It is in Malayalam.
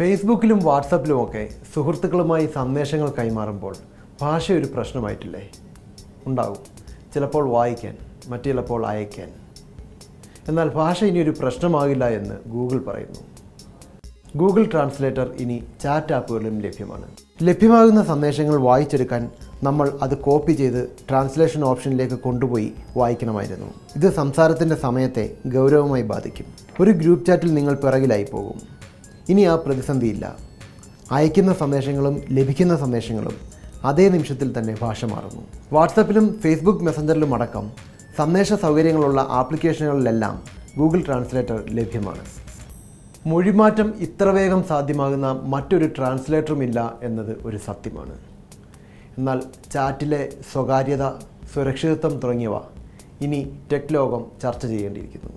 ഫേസ്ബുക്കിലും വാട്സപ്പിലുമൊക്കെ സുഹൃത്തുക്കളുമായി സന്ദേശങ്ങൾ കൈമാറുമ്പോൾ ഭാഷ ഒരു പ്രശ്നമായിട്ടില്ലേ? ഉണ്ടാവും. ചിലപ്പോൾ വായിക്കാൻ മറ്റു ചിലപ്പോൾ അയക്കാൻ. എന്നാൽ ഭാഷ ഇനി ഒരു പ്രശ്നമാകില്ല എന്ന് ഗൂഗിൾ പറയുന്നു. ഗൂഗിൾ ട്രാൻസ്ലേറ്റർ ഇനി ചാറ്റ് ആപ്പുകളിലും ലഭ്യമാണ്. ലഭ്യമാകുന്ന സന്ദേശങ്ങൾ വായിച്ചെടുക്കാൻ നമ്മൾ അത് കോപ്പി ചെയ്ത് ട്രാൻസ്ലേഷൻ ഓപ്ഷനിലേക്ക് കൊണ്ടുപോയി വായിക്കണമായിരുന്നു. ഇത് സംസാരത്തിന്റെ സമയത്തെ ഗൗരവമായി ബാധിക്കും. ഒരു ഗ്രൂപ്പ് ചാറ്റിൽ നിങ്ങൾ പിറകിലായി പോകും. ഇനി ആ പ്രതിസന്ധിയില്ല. അയക്കുന്ന സന്ദേശങ്ങളും ലഭിക്കുന്ന സന്ദേശങ്ങളും അതേ നിമിഷത്തിൽ തന്നെ ഭാഷ മാറുന്നു. വാട്സപ്പിലും ഫേസ്ബുക്ക് മെസ്സഞ്ചറിലും അടക്കം സന്ദേശ സൗകര്യങ്ങളുള്ള ആപ്ലിക്കേഷനുകളിലെല്ലാം ഗൂഗിൾ ട്രാൻസ്ലേറ്റർ ലഭ്യമാണ്. മൊഴിമാറ്റം ഇത്ര വേഗം സാധ്യമാകുന്ന മറ്റൊരു ട്രാൻസ്ലേറ്ററും ഇല്ല എന്നത് ഒരു സത്യമാണ്. എന്നാൽ ചാറ്റിലെ സ്വകാര്യത സുരക്ഷിതത്വം തുടങ്ങിയവ ഇനി ടെക് ലോകം ചർച്ച ചെയ്യേണ്ടിയിരിക്കുന്നു.